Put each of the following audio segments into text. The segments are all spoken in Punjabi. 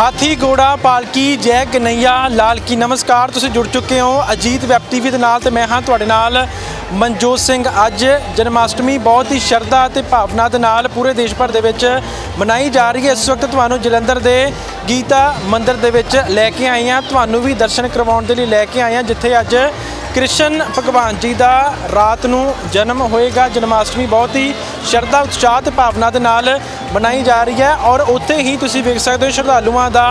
ਹਾਥੀ, ਘੋੜਾ, ਪਾਲਕੀ, ਜੈ, ਕਨਈਆ, ਲਾਲ ਕੀ, ਨਮਸਕਾਰ। ਤੁਸੀਂ ਜੁੜ ਚੁੱਕੇ ਹੋ ਅਜੀਤ ਵੈਬ ਟੀਵੀ ਦੇ ਨਾਲ ਤੇ ਮੈਂ ਹਾਂ ਤੁਹਾਡੇ ਨਾਲ ਮਨਜੋਤ ਸਿੰਘ। ਅੱਜ ਜਨਮਾਸ਼ਟਮੀ ਬਹੁਤ ਹੀ ਸ਼ਰਧਾ ਅਤੇ ਭਾਵਨਾ ਦੇ ਨਾਲ ਪੂਰੇ ਦੇਸ਼ ਭਰ ਦੇ ਵਿੱਚ ਮਨਾਈ ਜਾ ਰਹੀ ਹੈ। ਇਸ ਵਕਤ ਤੁਹਾਨੂੰ ਜਲੰਧਰ ਦੇ ਗੀਤਾ ਮੰਦਿਰ ਦੇ ਵਿੱਚ ਲੈ ਕੇ ਆਏ ਹਾਂ। ਤੁਹਾਨੂੰ ਵੀ ਦਰਸ਼ਨ ਕਰਵਾਉਣ ਦੇ ਲਈ ਲੈ ਕੇ ਆਏ ਹਾਂ, ਜਿੱਥੇ ਅੱਜ ਕ੍ਰਿਸ਼ਨ ਭਗਵਾਨ ਜੀ ਦਾ ਰਾਤ ਨੂੰ ਜਨਮ ਹੋਏਗਾ। ਜਨਮਾਸ਼ਟਮੀ ਬਹੁਤ ਹੀ ਸ਼ਰਧਾ, ਉਤਸ਼ਾਹ ਤੇ ਭਾਵਨਾ ਦੇ ਨਾਲ ਬਣਾਈ ਜਾ ਰਹੀ ਹੈ ਔਰ ਉੱਥੇ ਹੀ ਤੁਸੀਂ ਵੇਖ ਸਕਦੇ ਹੋ ਸ਼ਰਧਾਲੂਆਂ ਦਾ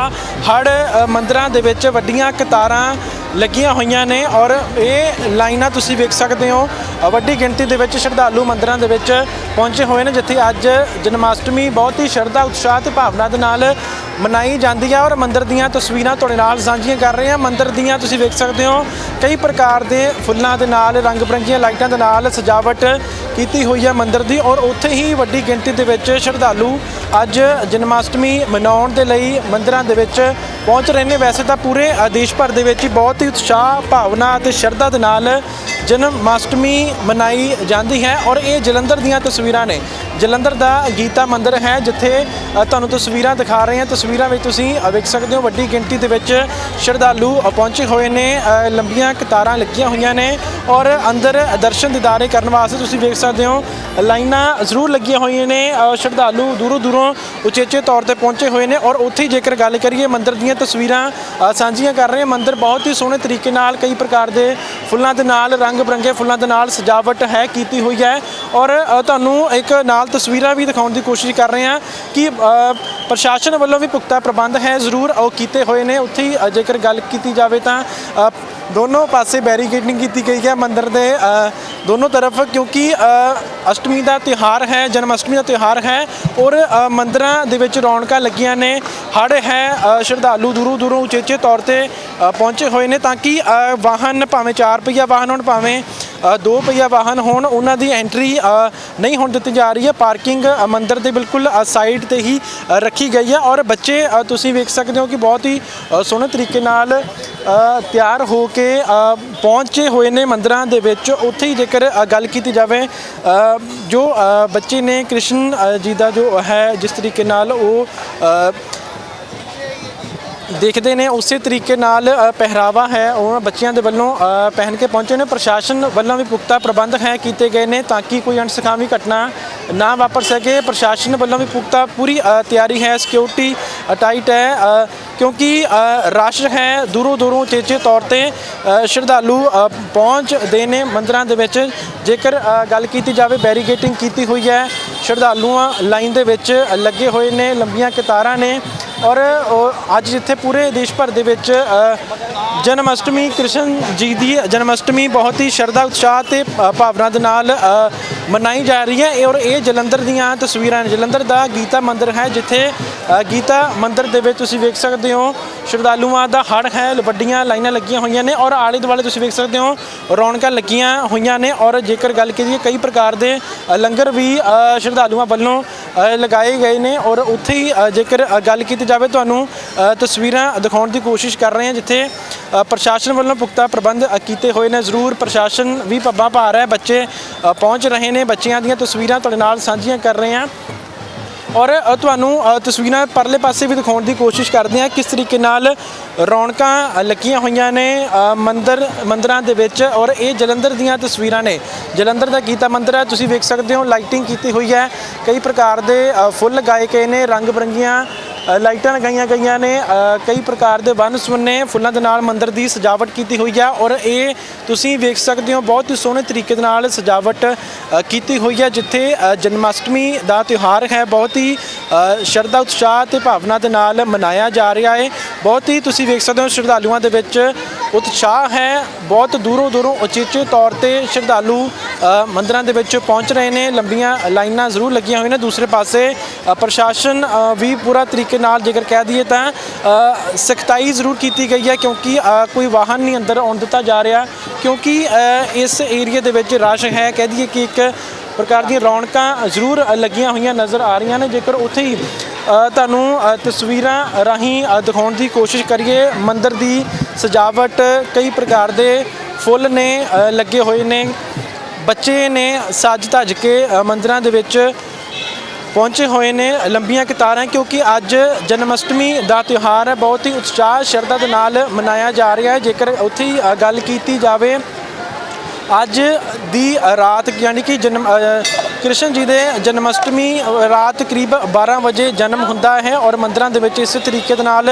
ਹੜ ਮੰਦਰਾਂ ਦੇ ਵਿੱਚ ਵੱਡੀਆਂ ਕਤਾਰਾਂ ਲੱਗੀਆਂ ਹੋਈਆਂ ਨੇ ਔਰ ਇਹ ਲਾਈਨਾਂ ਤੁਸੀਂ ਵੇਖ ਸਕਦੇ ਹੋ ਵੱਡੀ ਗਿਣਤੀ ਦੇ ਵਿੱਚ ਸ਼ਰਧਾਲੂ ਮੰਦਰਾਂ ਦੇ ਵਿੱਚ ਪਹੁੰਚੇ ਹੋਏ ਨੇ, ਜਿੱਥੇ ਅੱਜ ਜਨਮਾਸ਼ਟਮੀ ਬਹੁਤ ਹੀ ਸ਼ਰਧਾ, ਉਤਸ਼ਾਹ ਤੇ ਭਾਵਨਾ ਦੇ ਨਾਲ ਮਨਾਈ ਜਾਂਦੀ ਹੈ ਔਰ ਮੰਦਰ ਦੀਆਂ ਤਸਵੀਰਾਂ ਤੁਹਾਡੇ ਨਾਲ ਸਾਂਝੀਆਂ ਕਰ ਰਹੇ ਹਾਂ ਮੰਦਰ ਦੀਆਂ ਤੁਸੀਂ ਵੇਖ ਸਕਦੇ ਹੋ, ਕਈ ਪ੍ਰਕਾਰ ਦੇ ਫੁੱਲਾਂ ਦੇ ਨਾਲ, ਰੰਗ ਬਰੰਗੀਆਂ ਲਾਈਟਾਂ ਦੇ ਨਾਲ ਸਜਾਵਟ ਕੀਤੀ ਹੋਈ ਹੈ ਮੰਦਰ ਦੀ ਔਰ ਉੱਥੇ ਹੀ ਵੱਡੀ ਗਿਣਤੀ ਦੇ ਵਿੱਚ ਸ਼ਰਧਾਲੂ ਅੱਜ ਜਨਮਾਸ਼ਟਮੀ ਮਨਾਉਣ ਦੇ ਲਈ ਮੰਦਰਾਂ ਦੇ ਵਿੱਚ ਪਹੁੰਚ ਰਹੇ ਨੇ। ਵੈਸੇ ਤਾਂ ਪੂਰੇ ਦੇਸ਼ ਭਰ ਦੇ ਵਿੱਚ ਹੀ ਬਹੁਤ ਹੀ ਉਤਸ਼ਾਹ, ਭਾਵਨਾ ਅਤੇ ਸ਼ਰਧਾ ਦੇ ਨਾਲ ਜਨਮ ਅਸ਼ਟਮੀ ਮਨਾਈ ਜਾਂਦੀ ਹੈ ਔਰ ਇਹ ਜਲੰਧਰ ਦੀਆਂ ਤਸਵੀਰਾਂ ਨੇ। ਜਲੰਧਰ ਦਾ ਗੀਤਾ ਮੰਦਿਰ ਹੈ, ਜਿੱਥੇ ਤੁਹਾਨੂੰ ਤਸਵੀਰਾਂ ਦਿਖਾ ਰਹੇ ਹਾਂ। ਤਸਵੀਰਾਂ ਵਿੱਚ ਤੁਸੀਂ ਵੇਖ ਸਕਦੇ ਹੋ ਵੱਡੀ ਗਿਣਤੀ ਦੇ ਵਿੱਚ ਸ਼ਰਧਾਲੂ ਪਹੁੰਚੇ ਹੋਏ ਨੇ। ਲੰਬੀਆਂ ਕਤਾਰਾਂ ਲੱਗੀਆਂ ਹੋਈਆਂ ਨੇ ਔਰ ਅੰਦਰ ਦਰਸ਼ਨ ਦਿਦਾਰੇ ਕਰਨ ਵਾਸਤੇ ਤੁਸੀਂ ਵੇਖ ਸਕਦੇ ਹੋ, ਲਾਈਨਾਂ ਜ਼ਰੂਰ ਲੱਗੀਆਂ ਹੋਈਆਂ ਨੇ। ਸ਼ਰਧਾਲੂ ਦੂਰੋਂ ਦੂਰੋਂ ਉਚੇਚੇ ਤੌਰ ਤੇ ਪਹੁੰਚੇ ਹੋਏ ਨੇ ਔਰ ਉੱਥੇ ਜੇਕਰ ਗੱਲ ਕਰੀਏ, ਮੰਦਿਰ ਦੀਆਂ ਤਸਵੀਰਾਂ ਸਾਂਝੀਆਂ ਕਰ ਰਹੇ ਹਾਂ। ਮੰਦਿਰ ਬਹੁਤ ਹੀ ਸੋਹਣੇ ਤਰੀਕੇ ਨਾਲ ਕਈ ਪ੍ਰਕਾਰ ਦੇ ਫੁੱਲਾਂ ਦੇ ਨਾਲ ਰੰਗ ਬਰੰਗੇ ਫੁੱਲਾਂ ਦੇ ਨਾਲ ਸਜਾਵਟ ਹੈ ਕੀਤੀ ਹੋਈ ਹੈ। ਔਰ ਤੁਹਾਨੂੰ ਇੱਕ ਨਾਲ ਤਸਵੀਰਾਂ ਵੀ ਦਿਖਾਉਣ ਦੀ ਕੋਸ਼ਿਸ਼ ਕਰ ਰਹੇ ਹਾਂ ਕਿ ਪ੍ਰਸ਼ਾਸਨ ਵੱਲੋਂ ਵੀ ਪੁਖਤਾ ਪ੍ਰਬੰਧ ਹੈ, ਜ਼ਰੂਰ ਉਹ ਕੀਤੇ ਹੋਏ ਨੇ। ਉੱਥੇ ਹੀ ਜੇਕਰ ਗੱਲ ਕੀਤੀ ਜਾਵੇ ਤਾਂ ਦੋਨੋਂ ਪਾਸੇ ਬੈਰੀਕੇਡਿੰਗ ਕੀਤੀ ਗਈ ਹੈ ਮੰਦਿਰ ਦੇ ਦੋਨੋਂ ਤਰਫ, ਕਿਉਂਕਿ ਅਸ਼ਟਮੀ ਦਾ ਤਿਉਹਾਰ ਹੈ, ਜਨਮ ਅਸ਼ਟਮੀ ਦਾ ਤਿਉਹਾਰ ਹੈ ਔਰ ਮੰਦਰਾਂ ਦੇ ਵਿੱਚ ਰੌਣਕਾਂ ਲੱਗੀਆਂ ਨੇ। ਹੜ ਹੈ ਸ਼ਰਧਾਲੂ ਦੂਰੋਂ ਦੂਰੋਂ ਉਚੇਚੇ ਤੌਰ ਤੇ ਪਹੁੰਚੇ ਹੋਏ ਨੇ ਤਾਂ ਕਿ ਵਾਹਨ ਭਾਵੇਂ 4 ਪਹੀਆ ਵਾਹਨ ਹੋਣ, ਭਾਵੇਂ ਦੋ ਪਹੀਆ ਵਾਹਨ ਹੋਣ ਉਹਨਾਂ ਦੀ ਐਂਟਰੀ ਨਹੀਂ ਹੋਣ ਦਿੱਤੀ ਜਾ ਰਹੀ ਹੈ। ਪਾਰਕਿੰਗ ਅ, ਮੰਦਿਰ ਦੇ ਬਿਲਕੁਲ ਸਾਈਡ ਤੇ ਹੀ ਰੱਖੀ ਗਈ ਹੈ। ਔਰ ਬੱਚੇ ਤੁਸੀਂ ਵੇਖ ਸਕਦੇ ਹੋ ਕਿ ਬਹੁਤ ਹੀ ਸੋਹਣੇ ਤਰੀਕੇ ਨਾਲ ਤਿਆਰ ਹੋ ਕੇ ਪਹੁੰਚੇ ਹੋਏ ਨੇ ਮੰਦਰਾਂ ਦੇ ਵਿੱਚ। ਉੱਥੇ ਹੀ ਜੇਕਰ ਗੱਲ ਕੀਤੀ ਜਾਵੇ ਜੋ ਬੱਚੇ ਨੇ ਕ੍ਰਿਸ਼ਨ ਜੀ ਦਾ ਜੋ ਹੈ ਜਿਸ ਤਰੀਕੇ ਨਾਲ ਉਹ ਦੇਖਦੇ ਨੇ ਉਸੇ ਤਰੀਕੇ ਨਾਲ ਪਹਿਰਾਵਾ ਹੈ ਉਹ ਬੱਚਿਆਂ ਦੇ ਵੱਲੋਂ ਪਹਿਨ ਕੇ ਪਹੁੰਚੇ ਨੇ। ਪ੍ਰਸ਼ਾਸਨ ਵੱਲੋਂ ਵੀ ਪੁਖਤਾ ਪ੍ਰਬੰਧ ਹੈ ਕੀਤੇ ਗਏ ਨੇ ਤਾਂ ਕਿ ਕੋਈ ਅਣਸਖਾਵੀ ਘਟਨਾ ਨਾ ਵਾਪਰ ਸਕੇ। ਪ੍ਰਸ਼ਾਸਨ ਵੱਲੋਂ ਵੀ ਪੁਖਤਾ ਪੂਰੀ ਤਿਆਰੀ ਹੈ। ਸਿਕਿਉਰਿਟੀ ਟਾਈਟ ਹੈ। ਕਿਉਂਕਿ ਰਸ਼ ਹੈ। ਦੂਰੋਂ ਦੂਰੋਂ ਚੇਚੇ ਤੌਰ ਤੇ ਸ਼ਰਧਾਲੂ ਪਹੁੰਚਦੇ ਨੇ ਮੰਦਰਾਂ ਦੇ ਵਿੱਚ। ਜੇਕਰ ਗੱਲ ਕੀਤੀ ਜਾਵੇ ਬੈਰੀਗੇਟਿੰਗ ਕੀਤੀ ਹੋਈ ਹੈ। ਸ਼ਰਧਾਲੂਆਂ ਲਾਈਨ ਦੇ ਵਿੱਚ ਲੱਗੇ ਹੋਏ ਨੇ, ਲੰਬੀਆਂ ਕਤਾਰਾਂ ਨੇ। ਔਰ ਉਹ ਅੱਜ ਜਿੱਥੇ ਪੂਰੇ ਦੇਸ਼ ਭਰ ਦੇ ਵਿੱਚ ਜਨਮ ਅਸ਼ਟਮੀ ਕ੍ਰਿਸ਼ਨ ਜੀ ਦੀ ਜਨਮ ਅਸ਼ਟਮੀ ਬਹੁਤ ਹੀ ਸ਼ਰਧਾ, ਉਤਸ਼ਾਹ ਤੇ ਭਾਵਨਾ ਦੇ ਨਾਲ ਮਨਾਈ ਜਾ ਰਹੀ ਹੈ। ਔਰ ਇਹ ਜਲੰਧਰ ਦੀਆਂ ਤਸਵੀਰਾਂ ਨੇ। ਜਲੰਧਰ ਦਾ ਗੀਤਾ ਮੰਦਿਰ ਹੈ ਜਿੱਥੇ ਗੀਤਾ ਮੰਦਿਰ ਦੇ ਵਿੱਚ ਤੁਸੀਂ ਵੇਖ ਸਕਦੇ ਹੋ, ਸ਼ਰਧਾਲੂਆਂ ਦਾ ਹੜ ਹੈ, ਵੱਡੀਆਂ ਲਾਈਨਾਂ ਲੱਗੀਆਂ ਹੋਈਆਂ ਨੇ ਔਰ ਆਲੇ ਦੁਆਲੇ ਤੁਸੀਂ ਵੇਖ ਸਕਦੇ ਹੋ, ਰੌਣਕਾਂ ਲੱਗੀਆਂ ਹੋਈਆਂ ਨੇ ਔਰ ਜੇਕਰ ਗੱਲ ਕਰੀਏ ਕਈ ਪ੍ਰਕਾਰ ਦੇ ਲੰਗਰ ਵੀ ਸ਼ਰਧਾਲੂਆਂ ਵੱਲੋਂ ਲਗਾਏ ਗਏ ਨੇ ਔਰ ਉੱਥੇ ਹੀ ਜੇਕਰ ਗੱਲ ਕੀਤੀ ਜਾਵੇ ਤੁਹਾਨੂੰ ਤਸਵੀਰਾਂ ਦਿਖਾਉਣ ਦੀ ਕੋਸ਼ਿਸ਼ ਕਰ ਰਹੇ ਹਾਂ, ਜਿੱਥੇ ਪ੍ਰਸ਼ਾਸਨ ਵੱਲੋਂ ਪੁਖਤਾ ਪ੍ਰਬੰਧ ਕੀਤੇ ਹੋਏ ਨੇ। ਜ਼ਰੂਰ ਪ੍ਰਸ਼ਾਸਨ ਵੀ ਪੱਬਾਂ ਭਾਰ ਹੈ। ਬੱਚੇ ਪਹੁੰਚ ਰਹੇ ਨੇ। ਬੱਚਿਆਂ ਦੀਆਂ ਤਸਵੀਰਾਂ ਤੁਹਾਡੇ ਨਾਲ ਸਾਂਝੀਆਂ ਕਰ ਰਹੇ ਹਾਂ। ਔਰ ਤੁਹਾਨੂੰ ਤਸਵੀਰਾਂ ਪਰਲੇ ਪਾਸੇ ਵੀ ਦਿਖਾਉਣ ਦੀ ਕੋਸ਼ਿਸ਼ ਕਰਦੇ ਹਾਂ ਕਿਸ ਤਰੀਕੇ ਨਾਲ ਰੌਣਕਾਂ ਲੱਗੀਆਂ ਹੋਈਆਂ ਨੇ ਮੰਦਰ, ਮੰਦਰਾਂ ਦੇ ਵਿੱਚ ਔਰ ਇਹ ਜਲੰਧਰ ਦੀਆਂ ਤਸਵੀਰਾਂ ਨੇ। ਜਲੰਧਰ ਦਾ ਗੀਤਾ ਮੰਦਰ ਹੈ, ਤੁਸੀਂ ਵੇਖ ਸਕਦੇ ਹੋ ਲਾਈਟਿੰਗ ਕੀਤੀ ਹੋਈ ਹੈ। ਕਈ ਪ੍ਰਕਾਰ ਦੇ ਫੁੱਲ ਲਗਾਏ ਗਏ ਨੇ ਰੰਗ ਬਰੰਗੀਆਂ ਲਾਈਟਾਂ ਲਗਾਈਆਂ ਗਈਆਂ ਨੇ। ਕਈ ਪ੍ਰਕਾਰ ਦੇ ਵੰਨ ਸੁਵੰਨੇ ਫੁੱਲਾਂ ਦੇ ਨਾਲ ਮੰਦਿਰ ਦੀ ਸਜਾਵਟ ਕੀਤੀ ਹੋਈ ਹੈ ਔਰ ਇਹ ਤੁਸੀਂ ਵੇਖ ਸਕਦੇ ਹੋ ਬਹੁਤ ਹੀ ਸੋਹਣੇ ਤਰੀਕੇ ਦੇ ਨਾਲ ਸਜਾਵਟ ਕੀਤੀ ਹੋਈ ਹੈ ਜਿੱਥੇ ਅ, ਜਨਮਾਸ਼ਟਮੀ ਦਾ ਤਿਉਹਾਰ ਹੈ। ਬਹੁਤ ਹੀ ਸ਼ਰਧਾ ਉਤਸ਼ਾਹ ਤੇ ਭਾਵਨਾ ਦੇ ਨਾਲ ਮਨਾਇਆ ਜਾ ਰਿਹਾ ਹੈ। ਬਹੁਤ ਹੀ ਤੁਸੀਂ ਵੇਖ ਸਕਦੇ ਹੋ ਸ਼ਰਧਾਲੂਆਂ ਦੇ ਵਿੱਚ ਉਤਸ਼ਾਹ ਹੈ। ਬਹੁਤ ਦੂਰੋਂ ਦੂਰੋਂ ਉਚੇਚੇ ਤੌਰ ਤੇ ਸ਼ਰਧਾਲੂ ਮੰਦਰਾਂ ਦੇ ਵਿੱਚ ਪਹੁੰਚ ਰਹੇ ਨੇ। ਲੰਬੀਆਂ ਲਾਈਨਾਂ ਜ਼ਰੂਰ ਲੱਗੀਆਂ ਹੋਈਆਂ ਨੇ। ਦੂਸਰੇ ਪਾਸੇ ਪ੍ਰਸ਼ਾਸਨ ਵੀ ਪੂਰਾ ਤਰੀਕੇ ਨਾਲ ਜੇਕਰ ਕਹਿ ਦਈਏ ਤਾਂ ਸਖਤਾਈ ਜ਼ਰੂਰ ਕੀਤੀ ਗਈ ਹੈ ਕਿਉਂਕਿ ਕੋਈ ਵਾਹਨ ਨਹੀਂ ਅੰਦਰ ਆਉਣ ਦਿੱਤਾ ਜਾ ਰਿਹਾ। ਕਿਉਂਕਿ ਇਸ ਏਰੀਆ ਦੇ ਵਿੱਚ ਰਸ਼ ਹੈ। ਕਹਿ ਦਈਏ ਕਿ ਇੱਕ ਪ੍ਰਕਾਰ ਦੀਆਂ ਰੌਣਕਾਂ ਜ਼ਰੂਰ ਲੱਗੀਆਂ ਹੋਈਆਂ ਨਜ਼ਰ ਆ ਰਹੀਆਂ ਨੇ। ਜੇਕਰ ਉੱਥੇ ਹੀ ਤੁਹਾਨੂੰ ਤਸਵੀਰਾਂ ਰਾਹੀਂ ਦਿਖਾਉਣ ਦੀ ਕੋਸ਼ਿਸ਼ ਕਰੀਏ, ਮੰਦਰ ਦੀ ਸਜਾਵਟ ਕਈ ਪ੍ਰਕਾਰ ਦੇ ਫੁੱਲ ਨੇ ਲੱਗੇ ਹੋਏ ਨੇ। ਬੱਚੇ ਨੇ ਸੱਜ ਧੱਜ ਕੇ ਮੰਦਰਾਂ ਦੇ ਵਿੱਚ ਪਹੁੰਚੇ ਹੋਏ ਨੇ ਲੰਬੀਆਂ ਕਤਾਰਾਂ, ਕਿਉਂਕਿ ਅੱਜ ਜਨਮ ਅਸ਼ਟਮੀ ਦਾ ਤਿਉਹਾਰ ਹੈ। ਬਹੁਤ ਹੀ ਉਤਸ਼ਾਹ, ਸ਼ਰਧਾ ਦੇ ਨਾਲ ਮਨਾਇਆ ਜਾ ਰਿਹਾ ਹੈ। ਜੇਕਰ ਉੱਥੇ ਗੱਲ ਕੀਤੀ ਜਾਵੇ, ਅੱਜ ਦੀ ਰਾਤ, ਯਾਨੀ ਕਿ ਜਨਮ ਕ੍ਰਿਸ਼ਨ ਜੀ ਦੇ ਜਨਮ ਅਸ਼ਟਮੀ ਰਾਤ ਕਰੀਬ 12 ਵਜੇ ਜਨਮ ਹੁੰਦਾ ਹੈ ਔਰ ਮੰਦਰਾਂ ਦੇ ਵਿੱਚ ਇਸ ਤਰੀਕੇ ਦੇ ਨਾਲ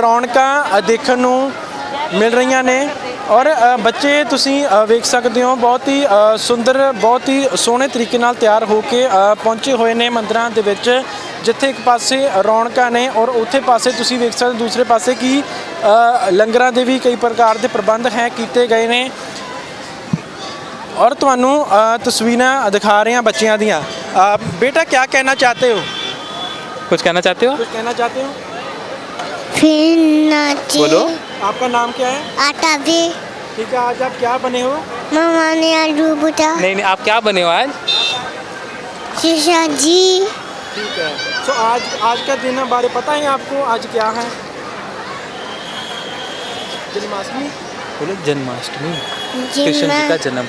ਰੌਣਕਾਂ ਦੇਖਣ ਨੂੰ ਮਿਲ ਰਹੀਆਂ ਨੇ। ਔਰ ਬੱਚੇ ਤੁਸੀਂ ਵੇਖ ਸਕਦੇ ਹੋ ਬਹੁਤ ਹੀ ਸੁੰਦਰ ਬਹੁਤ ਹੀ ਸੋਹਣੇ ਤਰੀਕੇ ਨਾਲ ਤਿਆਰ ਹੋ ਕੇ ਪਹੁੰਚੇ ਹੋਏ ਨੇ ਮੰਦਰਾਂ ਦੇ ਵਿੱਚ ਜਿੱਥੇ ਇੱਕ ਪਾਸੇ ਰੌਣਕਾਂ ਨੇ ਔਰ ਉੱਥੇ ਪਾਸੇ ਤੁਸੀਂ ਵੇਖ ਸਕਦੇ ਦੂਸਰੇ ਪਾਸੇ ਕੀ ਲੰਗਰਾਂ ਦੇ ਵੀ ਕਈ ਪ੍ਰਕਾਰ ਦੇ ਪ੍ਰਬੰਧ ਹੈ ਕੀਤੇ ਗਏ ਨੇ। ਔਰ ਤੁਹਾਨੂੰ ਤਸਵੀਰਾਂ ਦਿਖਾ ਰਹੇ ਹਾਂ ਬੱਚਿਆਂ ਦੀਆਂ। ਬੇਟਾ ਕੀ ਕਹਿਣਾ ਚਾਹਤੇ ਹੋ? ਕੁਝ ਕਹਿਣਾ ਚਾਹਤੇ ਹੋ? ਕੁਝ ਕਹਿਣਾ ਚਾਹਤੇ ਹੋ? ਫਿਰ ਨਾ ਬੋਲੋ। आपका नाम क्या है? आटा भी ठीक है आज आप क्या बने हो? मामा ने आलू बुटा नहीं नहीं आप क्या बने हो आज? शीशा जी। ठीक है। तो आज आज का दिन बारे पता है आपको? आज क्या है? जन्माष्टमी? बोलो जन्माष्टमी। कृष्ण जी का जन्म।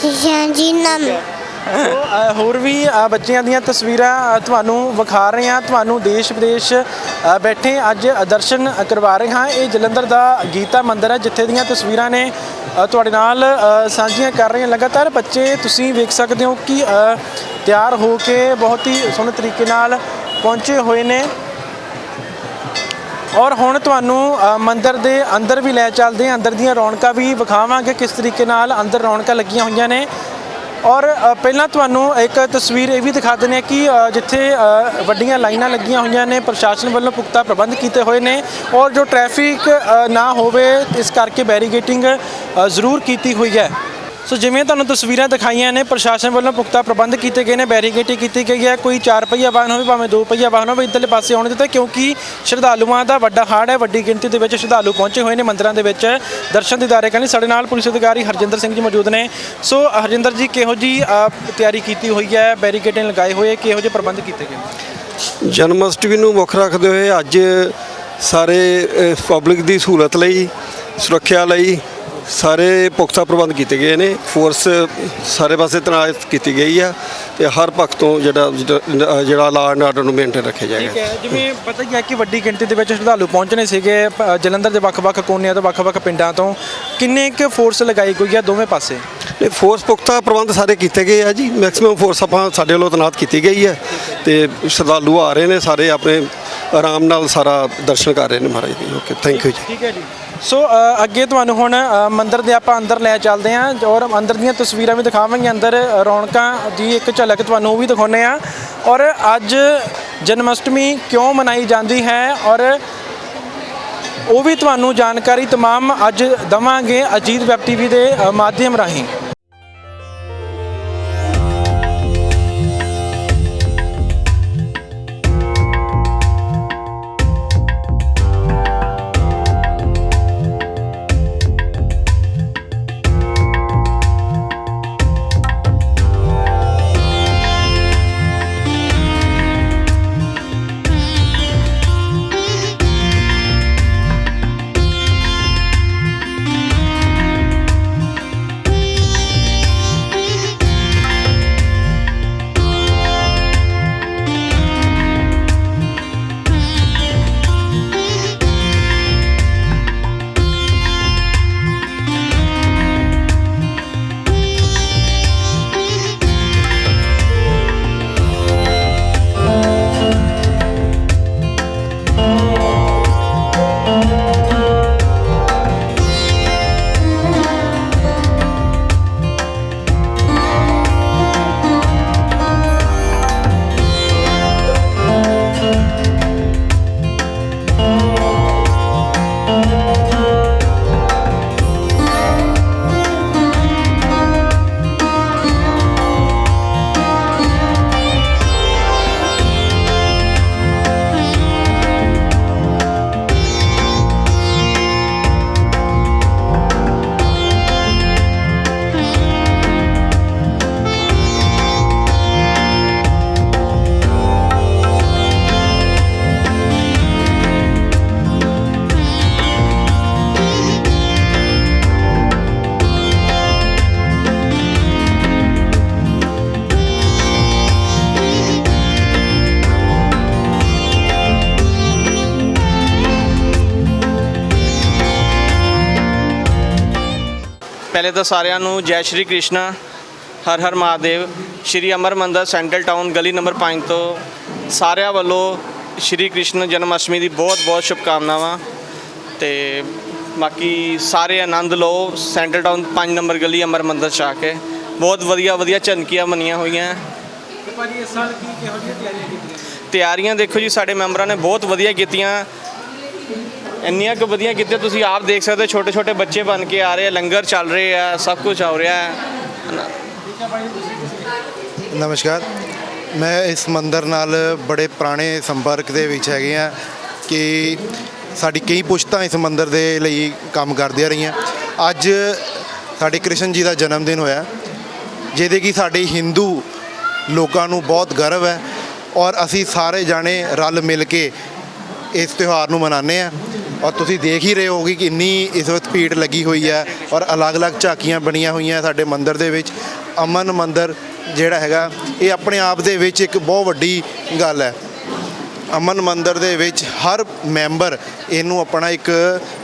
शीशा जी नम। ਸੋ ਅ, ਹੋਰ ਵੀ ਅ, ਬੱਚਿਆਂ ਦੀਆਂ ਤਸਵੀਰਾਂ ਅ, ਤੁਹਾਨੂੰ ਵਿਖਾ ਰਹੇ ਹਾਂ। ਤੁਹਾਨੂੰ ਦੇਸ਼ ਵਿਦੇਸ਼ ਅ, ਬੈਠੇ ਅੱਜ ਦਰਸ਼ਨ ਕਰਵਾ ਰਹੇ ਹਾਂ। ਇਹ ਜਲੰਧਰ ਦਾ ਗੀਤਾ ਮੰਦਿਰ ਹੈ ਜਿੱਥੇ ਦੀਆਂ ਤਸਵੀਰਾਂ ਨੇ ਅ, ਤੁਹਾਡੇ ਨਾਲ ਅ, ਸਾਂਝੀਆਂ ਕਰ ਰਹੇ ਹਾਂ ਲਗਾਤਾਰ ਬੱਚੇ ਤੁਸੀਂ ਵੇਖ ਸਕਦੇ ਹੋ ਕਿ ਅ, ਤਿਆਰ ਹੋ ਕੇ ਬਹੁਤ ਹੀ ਸੋਹਣੇ ਤਰੀਕੇ ਨਾਲ ਪਹੁੰਚੇ ਹੋਏ ਨੇ। ਔਰ ਹੁਣ ਤੁਹਾਨੂੰ ਅ, ਮੰਦਿਰ ਦੇ ਅੰਦਰ ਵੀ ਲੈ ਚੱਲਦੇ ਹਾਂ। ਅੰਦਰ ਦੀਆਂ ਰੌਣਕਾਂ ਵੀ ਵਿਖਾਵਾਂਗੇ ਕਿਸ ਤਰੀਕੇ ਨਾਲ ਅੰਦਰ ਰੌਣਕਾਂ ਲੱਗੀਆਂ ਹੋਈਆਂ ਨੇ। ਔਰ ਪਹਿਲਾਂ ਤੁਹਾਨੂੰ ਇੱਕ ਤਸਵੀਰ ਇਹ ਵੀ ਦਿਖਾ ਦਿੰਦੇ ਹਾਂ ਕਿ ਜਿੱਥੇ ਵੱਡੀਆਂ ਲਾਈਨਾਂ ਲੱਗੀਆਂ ਹੋਈਆਂ ਨੇ, ਪ੍ਰਸ਼ਾਸਨ ਵੱਲੋਂ ਪੁਖਤਾ ਪ੍ਰਬੰਧ ਕੀਤੇ ਹੋਏ ਨੇ ਔਰ ਜੋ ਟ੍ਰੈਫਿਕ ਨਾ ਹੋਵੇ, ਇਸ ਕਰਕੇ ਬੈਰੀਗੇਟਿੰਗ ਜ਼ਰੂਰ ਕੀਤੀ ਹੋਈ ਹੈ। ਸੋ ਜਿਵੇਂ ਤੁਹਾਨੂੰ ਤਸਵੀਰਾਂ ਦਿਖਾਈਆਂ ਨੇ, ਪ੍ਰਸ਼ਾਸਨ ਵੱਲੋਂ ਪੁਖਤਾ ਪ੍ਰਬੰਧ ਕੀਤੇ ਗਏ ਨੇ ਬੈਰੀਗੇਟਿੰਗ ਕੀਤੀ ਗਈ ਹੈ। ਕੋਈ 4 ਪਹੀਆ ਵਾਹਨ ਹੋਵੇ, ਭਾਵੇਂ 2 ਪਹੀਆ ਵਾਹਨ ਹੋਵੇ, ਇੱਧਰਲੇ ਪਾਸੇ ਆਉਣ ਦਿੱਤਾ ਕਿਉਂਕਿ ਸ਼ਰਧਾਲੂਆਂ ਦਾ ਵੱਡਾ ਹਾੜ ਹੈ। ਵੱਡੀ ਗਿਣਤੀ ਦੇ ਵਿੱਚ ਸ਼ਰਧਾਲੂ ਪਹੁੰਚੇ ਹੋਏ ਨੇ ਮੰਦਰਾਂ ਦੇ ਵਿੱਚ। ਦਰਸ਼ਨ ਦੀਦਾਰੇ ਕਰਨ ਲਈ ਸਾਡੇ ਨਾਲ ਪੁਲਿਸ ਅਧਿਕਾਰੀ ਹਰਜਿੰਦਰ ਸਿੰਘ ਜੀ ਮੌਜੂਦ ਨੇ। ਸੋ ਹਰਜਿੰਦਰ ਜੀ, ਕਿਹੋ ਜੀ ਤਿਆਰੀ ਕੀਤੀ ਹੋਈ ਹੈ? ਬੈਰੀਗੇਟਿੰਗ ਲਗਾਏ ਹੋਏ, ਕਿਹੋ ਜਿਹੇ ਪ੍ਰਬੰਧ ਕੀਤੇ ਗਏ ਜਨਮ ਅਸ਼ਟਮੀ ਨੂੰ ਮੁੱਖ ਰੱਖਦੇ ਹੋਏ ਅੱਜ ਸਾਰੇ ਪਬਲਿਕ ਦੀ ਸਹੂਲਤ ਲਈ, ਸੁਰੱਖਿਆ ਲਈ ਸਾਰੇ ਪੁਖਤਾ ਪ੍ਰਬੰਧ ਕੀਤੇ ਗਏ ਨੇ ਫੋਰਸ ਸਾਰੇ ਪਾਸੇ ਤੈਨਾਤ ਕੀਤੀ ਗਈ ਆ ਤੇ ਹਰ ਪੱਖ ਤੋਂ ਜਿਹੜਾ ਜਿਹੜਾ- ਲਾਅ ਐਂਡ ਆਰਡਰ ਨੂੰ ਮੇਨਟੇਨ ਰੱਖਿਆ ਠੀਕ ਜਾਏਗਾ ਹੈ ਜਿਵੇਂ ਪਤਾ ਹੀ ਹੈ ਕਿ ਵੱਡੀ ਗਿਣਤੀ ਦੇ ਵਿੱਚ ਸ਼ਰਧਾਲੂ ਪਹੁੰਚਣੇ ਸੀਗੇ ਜਲੰਧਰ ਦੇ ਵੱਖ-ਵੱਖ ਕੋਨਿਆਂ ਤੋਂ ਵੱਖ-ਵੱਖ ਪਿੰਡਾਂ ਤੋਂ। ਕਿੰਨੇ ਕੁ ਫੋਰਸ ਲਗਾਈ ਗਈ ਹੈ ਦੋਵੇਂ ਪਾਸੇ? ਇਹ ਫੋਰਸ ਪੁਖਤਾ ਪ੍ਰਬੰਧ ਸਾਰੇ ਕੀਤੇ ਗਏ ਆ ਜੀ। ਮੈਕਸਿਮਮ ਫੋਰਸ ਆਪਾਂ ਸਾਡੇ ਵੱਲੋਂ ਤੈਨਾਤ ਕੀਤੀ ਗਈ ਹੈ ਤੇ ਸ਼ਰਧਾਲੂ ਆ ਰਹੇ ਨੇ ਸਾਰੇ ਆਪਣੇ ਆਰਾਮ ਨਾਲ ਸਾਰਾ ਦਰਸ਼ਨ ਕਰ ਰਹੇ ਨੇ ਮਹਾਰਾਜ ਦੇ ਓਕੇ ਥੈਂਕ ਯੂ ਜੀ। ਠੀਕ ਹੈ ਜੀ। ਸੋ uh, ਅੱਗੇ ਤੁਹਾਨੂੰ ਹੁਣ ਅ, ਮੰਦਿਰ ਦੇ ਆਪਾਂ ਅੰਦਰ ਲੈ ਚੱਲਦੇ ਹਾਂ ਔਰ ਅੰਦਰ ਦੀਆਂ ਤਸਵੀਰਾਂ ਵੀ ਦਿਖਾਵਾਂਗੇ। ਅੰਦਰ ਰੌਣਕਾਂ ਦੀ ਇੱਕ ਝਲਕ ਤੁਹਾਨੂੰ ਉਹ ਵੀ ਦਿਖਾਉਂਦੇ ਆ ਔਰ ਅੱਜ ਜਨਮ ਅਸ਼ਟਮੀ ਕਿਉਂ ਮਨਾਈ ਜਾਂਦੀ ਹੈ ਔਰ ਉਹ ਵੀ ਤੁਹਾਨੂੰ ਜਾਣਕਾਰੀ ਤਮਾਮ ਅੱਜ ਦਵਾਂਗੇ ਅਜੀਤ ਵੈਬ ਟੀਵੀ ਦੇ ਮਾਧਿਅਮ ਰਾਹੀਂ। ਪਹਿਲੇ ਤਾਂ ਸਾਰਿਆਂ ਨੂੰ ਜੈ ਸ਼੍ਰੀ ਕ੍ਰਿਸ਼ਨਾ ਹਰ ਹਰ ਮਹਾਦੇਵ ਸ਼੍ਰੀ ਅਮਰ ਮੰਦਰ ਸੈਂਟਰਲ ਟਾਊਨ ਗਲੀ ਨੰਬਰ 5 ਤੋਂ ਸਾਰਿਆਂ ਵੱਲੋਂ ਸ਼੍ਰੀ ਕ੍ਰਿਸ਼ਨ ਜਨਮ ਅਸ਼ਟਮੀ ਦੀ ਬਹੁਤ ਬਹੁਤ ਸ਼ੁਭਕਾਮਨਾਵਾਂ ਤੇ ਬਾਕੀ ਸਾਰੇ ਆਨੰਦ ਲਓ ਸੈਂਟਰਲ ਟਾਊਨ 5 ਨੰਬਰ ਗਲੀ ਅਮਰ ਮੰਦਰ ਚ ਆ ਕੇ। ਬਹੁਤ ਵਧੀਆ ਵਧੀਆ ਝੰਕੀਆਂ ਬਣੀਆਂ ਹੋਈਆਂ। ਤੇ ਭਾਜੀ ਇਸ ਸਾਲ ਕੀ ਕਿਹੋ ਜਿਹੀਆਂ ਤਿਆਰੀਆਂ ਕੀਤੀਆਂ? ਤਿਆਰੀਆਂ ਦੇਖੋ ਜੀ ਸਾਡੇ ਮੈਂਬਰਾਂ ਨੇ ਬਹੁਤ ਵਧੀਆ ਕੀਤੀਆਂ। ਇੰਨੀਆਂ ਕੁ ਵਧੀਆ ਕੀਤੀਆਂ ਤੁਸੀਂ ਆਪ ਦੇਖ ਸਕਦੇ ਹੋ ਛੋਟੇ ਛੋਟੇ ਬੱਚੇ ਬਣ ਕੇ ਆ ਰਹੇ ਆ, ਲੰਗਰ ਚੱਲ ਰਹੇ ਆ, ਸਭ ਕੁਝ ਹੋ ਰਿਹਾ ਹੈ। ਨਮਸਕਾਰ। ਮੈਂ ਇਸ ਮੰਦਰ ਨਾਲ ਬੜੇ ਪੁਰਾਣੇ ਸੰਪਰਕ ਦੇ ਵਿੱਚ ਹੈਗੇ ਆ ਕਿ ਸਾਡੀ ਕਈ ਪੁਸ਼ਤਾਂ ਇਸ ਮੰਦਰ ਦੇ ਲਈ ਕੰਮ ਕਰਦੀਆਂ ਰਹੀਆਂ। ਅੱਜ ਸਾਡੇ ਕ੍ਰਿਸ਼ਨ ਜੀ ਦਾ ਜਨਮ ਦਿਨ ਹੋਇਆ, ਜਿਹਦੇ ਕਿ ਸਾਡੇ ਹਿੰਦੂ ਲੋਕਾਂ ਨੂੰ ਬਹੁਤ ਗਰਵ ਹੈ ਔਰ ਅਸੀਂ ਸਾਰੇ ਜਾਣੇ ਰਲ ਮਿਲ ਕੇ ਇਸ ਤਿਉਹਾਰ ਨੂੰ ਮਨਾਉਂਦੇ ਆ ਔਰ ਤੁਸੀਂ ਦੇਖ ਹੀ ਰਹੇ ਹੋਗੇ ਕਿ ਇੰਨੀ ਇਸ ਵਕਤ ਭੀੜ ਲੱਗੀ ਹੋਈ ਹੈ ਔਰ ਅਲੱਗ-ਅਲੱਗ ਝਾਕੀਆਂ ਬਣੀਆਂ ਹੋਈਆਂ ਸਾਡੇ ਮੰਦਿਰ ਦੇ ਵਿੱਚ। ਅਮਨ ਮੰਦਿਰ ਜਿਹੜਾ ਹੈਗਾ, ਇਹ ਆਪਣੇ ਆਪ ਦੇ ਵਿੱਚ ਇੱਕ ਬਹੁਤ ਵੱਡੀ ਗੱਲ ਹੈ। ਅਮਨ ਮੰਦਿਰ ਦੇ ਵਿੱਚ ਹਰ ਮੈਂਬਰ ਇਹਨੂੰ ਆਪਣਾ ਇੱਕ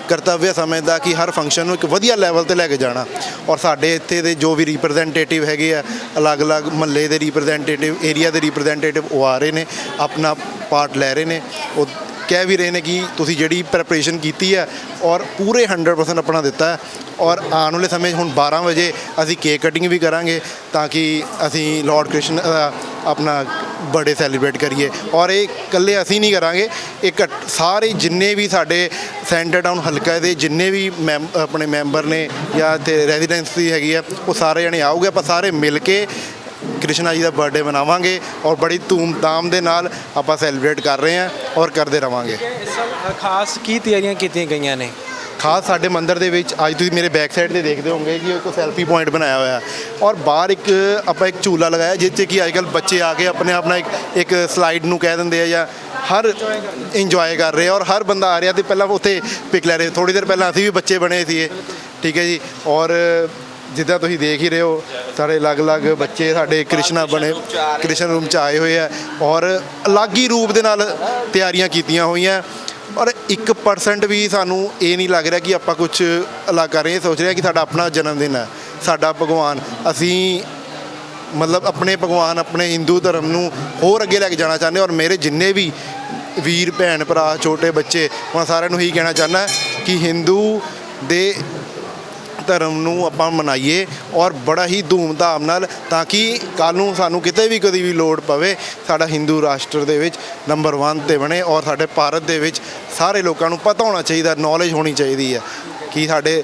ਕਰਤੱਵ ਸਮਝਦਾ ਕਿ ਹਰ ਫੰਕਸ਼ਨ ਨੂੰ ਇੱਕ ਵਧੀਆ ਲੈਵਲ ਤੇ ਲੈ ਕੇ ਜਾਣਾ। ਔਰ ਸਾਡੇ ਇੱਥੇ ਦੇ ਜੋ ਵੀ ਰਿਪਰੈਜ਼ੈਂਟੇਟਿਵ ਹੈਗੇ ਆ, ਅਲੱਗ-ਅਲੱਗ ਮਹੱਲੇ ਦੇ ਰਿਪਰੈਜ਼ੈਂਟੇਟਿਵ ਏਰੀਆ ਦੇ ਰਿਪਰੈਜ਼ੈਂਟੇਟਿਵ ਉਹ ਆ ਰਹੇ ਨੇ, ਆਪਣਾ ਪਾਰਟ ਲੈ ਰਹੇ ਨੇ। ਉਹ ਕਹਿ ਵੀ ਰਹੇ ਨੇ ਕਿ ਤੁਸੀਂ ਜਿਹੜੀ ਪ੍ਰੈਪਰੇਸ਼ਨ ਕੀਤੀ ਹੈ ਔਰ ਪੂਰੇ 100% ਆਪਣਾ ਦਿੱਤਾ ਔਰ ਆਉਣ ਵਾਲੇ ਸਮੇਂ ਹੁਣ 12 ਵਜੇ ਅਸੀਂ ਕੇਕ ਕਟਿੰਗ ਵੀ ਕਰਾਂਗੇ ਤਾਂ ਕਿ ਅਸੀਂ ਲਾਰਡ ਕ੍ਰਿਸ਼ਨ ਆਪਣਾ ਬਰਥਡੇ ਸੈਲੀਬ੍ਰੇਟ ਕਰੀਏ ਔਰ ਇਹ ਇਕੱਲੇ ਅਸੀਂ ਨਹੀਂ ਕਰਾਂਗੇ ਇਹ ਘੱਟ- ਸਾਰੇ ਜਿੰਨੇ ਵੀ ਸਾਡੇ ਸੈਂਟਰ ਟਾਊਨ ਹਲਕਾ ਦੇ ਜਿੰਨੇ ਵੀ ਮੈਂਬ ਆਪਣੇ ਮੈਂਬਰ ਨੇ ਜਾਂ ਤੇ ਰੈਜ਼ੀਡੈਂਸੀ ਹੈਗੀ ਆ, ਉਹ ਸਾਰੇ ਜਣੇ ਆਉਗੇ, ਆਪਾਂ ਸਾਰੇ ਮਿਲ ਕੇ ਕ੍ਰਿਸ਼ਨਾ ਜੀ ਦਾ ਬਰਥਡੇ ਮਨਾਵਾਂਗੇ ਔਰ ਬੜੀ ਧੂਮ-ਧਾਮ ਦੇ ਨਾਲ ਆਪਾਂ ਸੈਲੀਬ੍ਰੇਟ ਕਰ ਰਹੇ ਹਾਂ ਔਰ ਕਰਦੇ ਰਵਾਂਗੇ। ਇਸ ਸਾਲ ਖਾਸ ਕੀ ਤਿਆਰੀਆਂ ਕੀਤੀਆਂ ਗਈਆਂ ਨੇ? ਖਾਸ ਸਾਡੇ ਮੰਦਿਰ ਦੇ ਵਿੱਚ ਅੱਜ ਤੁਸੀਂ ਮੇਰੇ ਬੈਕ ਸਾਈਡ ਤੇ ਦੇਖਦੇ ਹੋਵੋਗੇ ਕਿ ਇੱਕ ਸੈਲਫੀ ਪੁਆਇੰਟ ਬਣਾਇਆ ਹੋਇਆ ਔਰ ਬਾਹਰ ਇੱਕ ਆਪਾਂ ਇੱਕ ਝੂਲਾ ਲਗਾਇਆ ਜਿਸ 'ਚ ਕਿ ਅੱਜਕੱਲ ਬੱਚੇ ਆ ਕੇ ਆਪਣੇ ਆਪਣਾ ਇੱਕ ਇੱਕ ਸਲਾਈਡ ਨੂੰ ਕਹਿ ਦਿੰਦੇ ਆ ਜਾਂ ਹਰ ਇੰਜੋਏ ਕਰ ਰਹੇ ਔਰ ਹਰ ਬੰਦਾ ਆ ਰਿਹਾ ਤੇ ਪਹਿਲਾਂ ਉੱਥੇ ਪਿਕ ਲੈ ਰਹੇ। ਥੋੜੀ ਦੇਰ ਪਹਿਲਾਂ ਅਸੀਂ ਵੀ ਬੱਚੇ ਬਣੇ ਸੀਗੇ। ਠੀਕ ਹੈ ਜੀ। ਔਰ ਜਿੱਦਾਂ ਤੁਸੀਂ ਦੇਖ ਹੀ ਰਹੇ ਹੋ, ਸਾਡੇ ਅਲੱਗ-ਅਲੱਗ ਬੱਚੇ, ਸਾਡੇ ਕ੍ਰਿਸ਼ਨਾ ਬਣੇ, ਕ੍ਰਿਸ਼ਨ ਰੂਮ ਚ ਆਏ ਹੋਏ ਆ ਔਰ ਅਲੱਗ ਹੀ ਰੂਪ ਦੇ ਨਾਲ ਤਿਆਰੀਆਂ ਕੀਤੀਆਂ ਹੋਈਆਂ। ਔਰ 1% ਵੀ ਸਾਨੂੰ ਇਹ ਨਹੀਂ ਲੱਗ ਰਿਹਾ ਕਿ ਆਪਾਂ ਕੁਝ ਅਲੱਗ ਕਰ ਰਹੇ ਸੋਚ ਰਹੇ ਹਾਂ ਕਿ ਸਾਡਾ ਆਪਣਾ ਜਨਮ ਦਿਨ ਹੈ, ਸਾਡਾ ਭਗਵਾਨ। ਅਸੀਂ ਮਤਲਬ ਆਪਣੇ ਭਗਵਾਨ, ਆਪਣੇ ਹਿੰਦੂ ਧਰਮ ਨੂੰ ਹੋਰ ਅੱਗੇ ਲੈ ਕੇ ਜਾਣਾ ਚਾਹੁੰਦੇ ਔਰ ਮੇਰੇ ਜਿੰਨੇ ਵੀ ਵੀਰ, ਭੈਣ, ਭਰਾ, ਛੋਟੇ ਬੱਚੇ ਉਹਨਾਂ ਸਾਰਿਆਂ ਨੂੰ ਇਹੀ ਕਹਿਣਾ ਚਾਹੁੰਦਾ ਕਿ ਹਿੰਦੂ ਦੇ ਧਰਮ ਨੂੰ ਆਪਾਂ ਮਨਾਈਏ ਔਰ ਬੜਾ ਹੀ ਧੂਮਧਾਮ ਨਾਲ ਤਾਂ ਕਿ ਕੱਲ ਨੂੰ ਸਾਨੂੰ ਕਿਤੇ ਵੀ ਕਦੀ ਵੀ ਲੋੜ ਪਵੇ, ਸਾਡਾ ਹਿੰਦੂ ਰਾਸ਼ਟਰ ਦੇ ਵਿੱਚ ਨੰਬਰ 1 ਤੇ ਬਣੇ ਔਰ ਸਾਡੇ ਭਾਰਤ ਦੇ ਵਿੱਚ ਸਾਰੇ ਲੋਕਾਂ ਨੂੰ ਪਤਾ ਹੋਣਾ ਚਾਹੀਦਾ ਨੌਲੇਜ ਹੋਣੀ ਚਾਹੀਦੀ ਹੈ ਕਿ ਸਾਡੇ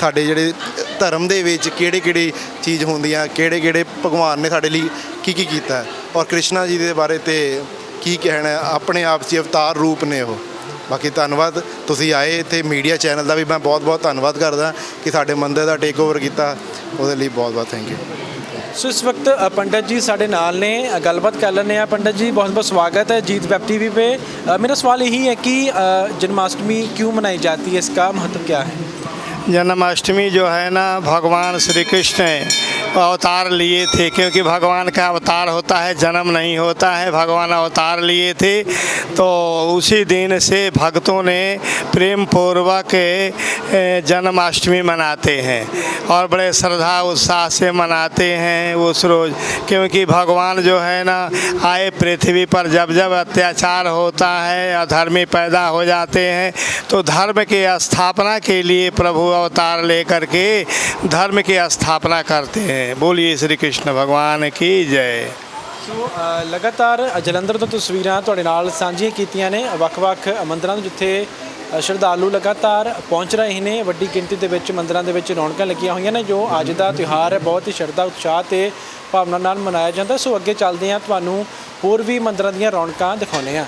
ਸਾਡੇ ਜਿਹੜੇ ਧਰਮ ਦੇ ਵਿੱਚ ਕਿਹੜੇ ਕਿਹੜੇ ਚੀਜ਼ ਹੁੰਦੀਆਂ ਕਿਹੜੇ ਕਿਹੜੇ ਭਗਵਾਨ ਨੇ ਸਾਡੇ ਲਈ ਕੀ ਕੀ ਕੀਤਾ ਔਰ ਕ੍ਰਿਸ਼ਨਾ ਜੀ ਦੇ ਬਾਰੇ ਤੇ ਕੀ ਕਹਿਣਾ ਆਪਣੇ ਆਪ 'ਚ ਅਵਤਾਰ ਰੂਪ ਨੇ ਉਹ। ਬਾਕੀ ਧੰਨਵਾਦ ਤੁਸੀਂ ਆਏ ਤੇ ਮੀਡੀਆ ਚੈਨਲ ਦਾ ਵੀ ਮੈਂ ਬਹੁਤ-ਬਹੁਤ ਧੰਨਵਾਦ ਕਰਦਾ ਕਿ ਸਾਡੇ ਮੰਦਰ ਦਾ ਟੇਕ ਓਵਰ ਕੀਤਾ ਉਹਦੇ ਲਈ ਬਹੁਤ-ਬਹੁਤ ਥੈਂਕ ਯੂ ਸੋ ਇਸ ਵਕਤ ਅ, पंडित जी साढ़े नाल ने अ, गलबात कर लेने हैं पंडित जी बहुत बहुत स्वागत है जीत वेब टीवी पे अ, मेरा सवाल यही है कि अ, जन्माष्टमी क्यों मनाई जाती है इसका महत्व क्या है जन्माष्टमी जो है ना भगवान श्री कृष्ण अवतार लिए थे, क्योंकि भगवान का अवतार होता है, जन्म नहीं होता है, भगवान अवतार लिए थे। तो उसी दिन से भक्तों ने प्रेम पूर्वक जन्माष्टमी मनाते हैं और बड़े श्रद्धा उत्साह से मनाते हैं उस रोज़, क्योंकि भगवान जो है ना, आए पृथ्वी पर जब जब अत्याचार होता है, अधर्मी पैदा हो जाते हैं तो धर्म की स्थापना के लिए प्रभु अवतार लेकर के धर्म की स्थापना करते हैं। बोलिए श्री कृष्ण भगवान की जय ਸੋ ਅ, ਲਗਾਤਾਰ ਜਲੰਧਰ ਤੋਂ ਤਸਵੀਰਾਂ ਤੁਹਾਡੇ ਨਾਲ ਸਾਂਝੀਆਂ ਕੀਤੀਆਂ ਨੇ ਵੱਖ-ਵੱਖ ਮੰਦਰਾਂ ਤੋਂ ਜਿੱਥੇ ਅ, ਸ਼ਰਧਾਲੂ ਲਗਾਤਾਰ ਪਹੁੰਚ ਰਹੇ ਨੇ ਵੱਡੀ ਗਿਣਤੀ ਦੇ ਵਿੱਚ ਮੰਦਰਾਂ ਦੇ ਵਿੱਚ ਰੌਣਕਾਂ ਲੱਗੀਆਂ ਹੋਈਆਂ ਨੇ ਜੋ ਅੱਜ ਦਾ ਤਿਉਹਾਰ ਹੈ ਬਹੁਤ ਹੀ ਸ਼ਰਧਾ ਉਤਸ਼ਾਹ ਤੇ ਭਾਵਨਾ ਨਾਲ ਮਨਾਇਆ ਜਾਂਦਾ ਸੋ ਅੱਗੇ ਚੱਲਦੇ ਹਾਂ ਤੁਹਾਨੂੰ ਹੋਰ ਵੀ ਮੰਦਰਾਂ ਦੀਆਂ ਰੌਣਕਾਂ ਦਿਖਾਉਂਦੇ ਹਾਂ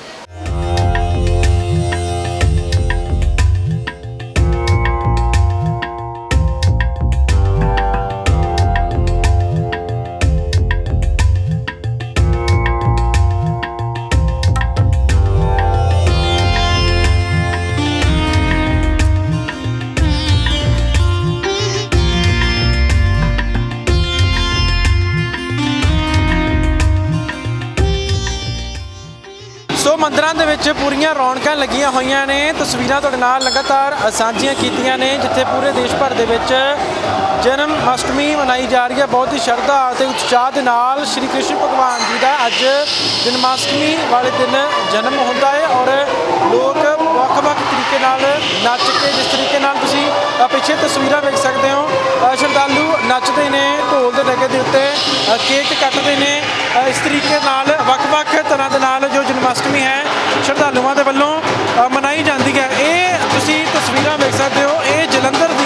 ਵਿੱਚ ਪੂਰੀਆਂ ਰੌਣਕਾਂ ਲੱਗੀਆਂ ਹੋਈਆਂ ਨੇ। ਤਸਵੀਰਾਂ ਤੁਹਾਡੇ ਨਾਲ ਲਗਾਤਾਰ ਸਾਂਝੀਆਂ ਕੀਤੀਆਂ ਨੇ, ਜਿੱਥੇ ਪੂਰੇ ਦੇਸ਼ ਭਰ ਦੇ ਵਿੱਚ ਜਨਮ ਅਸ਼ਟਮੀ ਮਨਾਈ ਜਾ ਰਹੀ ਹੈ। ਬਹੁਤ ਹੀ ਸ਼ਰਧਾ ਅਤੇ ਉਤਸ਼ਾਹ ਦੇ ਨਾਲ ਸ਼੍ਰੀ ਕ੍ਰਿਸ਼ਨ ਭਗਵਾਨ ਜੀ ਦਾ ਅੱਜ ਜਨਮ ਅਸ਼ਟਮੀ ਵਾਲੇ ਦਿਨ ਜਨਮ ਹੁੰਦਾ ਹੈ ਔਰ ਲੋਕ ਵੱਖ-ਵੱਖ ਤਰੀਕੇ ਨਾਲ ਨੱਚ ਕੇ, ਜਿਸ ਤਰੀਕੇ ਨਾਲ ਤੁਸੀਂ ਪਿੱਛੇ ਤਸਵੀਰਾਂ ਵੇਖ ਸਕਦੇ ਹੋ। ਸ਼ਰਧਾਲੂ ਨੱਚਦੇ ਨੇ, ਢੋਲ ਦੇ ਨਗੇ ਦੇ ਉੱਤੇ ਕੇਕ ਕੱਟਦੇ ਨੇ। ਇਸ ਤਰੀਕੇ ਨਾਲ ਵੱਖ-ਵੱਖ ਤਰ੍ਹਾਂ ਦੇ ਨਾਲ ਜੋ ਜਨਮਾਸ਼ਟਮੀ ਹੈ, ਸ਼ਰਧਾਲੂਆਂ ਦੇ ਵੱਲੋਂ ਮਨਾਈ ਜਾਂਦੀ ਹੈ। ਇਹ ਤੁਸੀਂ ਤਸਵੀਰਾਂ ਵੇਖ ਸਕਦੇ ਹੋ। ਇਹ ਜਲੰਧਰ ਦੀ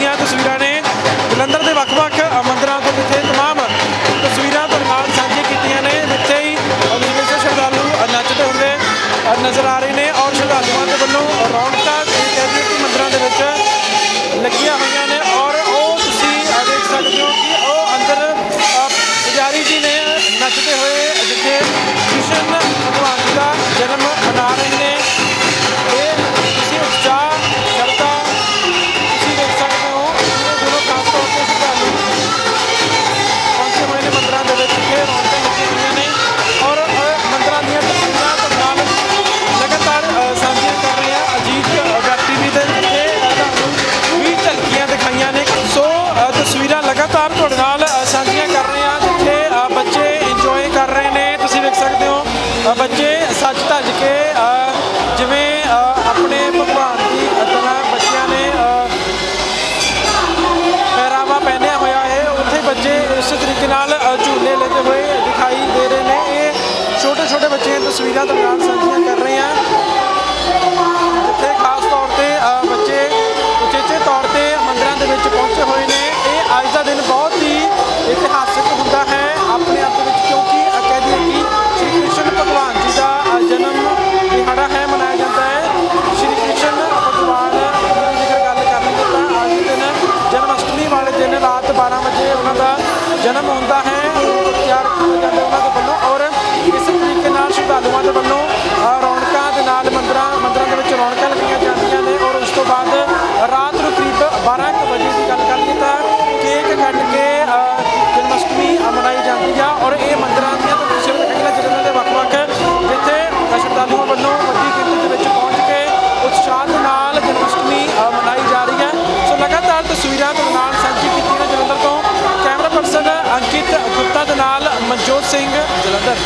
ਉਸੇ ਤਰੀਕੇ ਨਾਲ ਝੂਲੇ ਲੱਗੇ ਹੋਏ ਦਿਖਾਈ ਦੇ ਰਹੇ ਨੇ। ਇਹ ਛੋਟੇ ਛੋਟੇ ਬੱਚੇ ਤਸਵੀਰਾਂ ਦਰਮਿਆਨ ਸਾਂਝੀਆਂ ਕਰ ਰਹੇ ਆ ਜਨਮ ਹੁੰਦਾ ਹੈ। ਨਵਜੋਤ ਸਿੰਘ ਜਲੰਧਰ।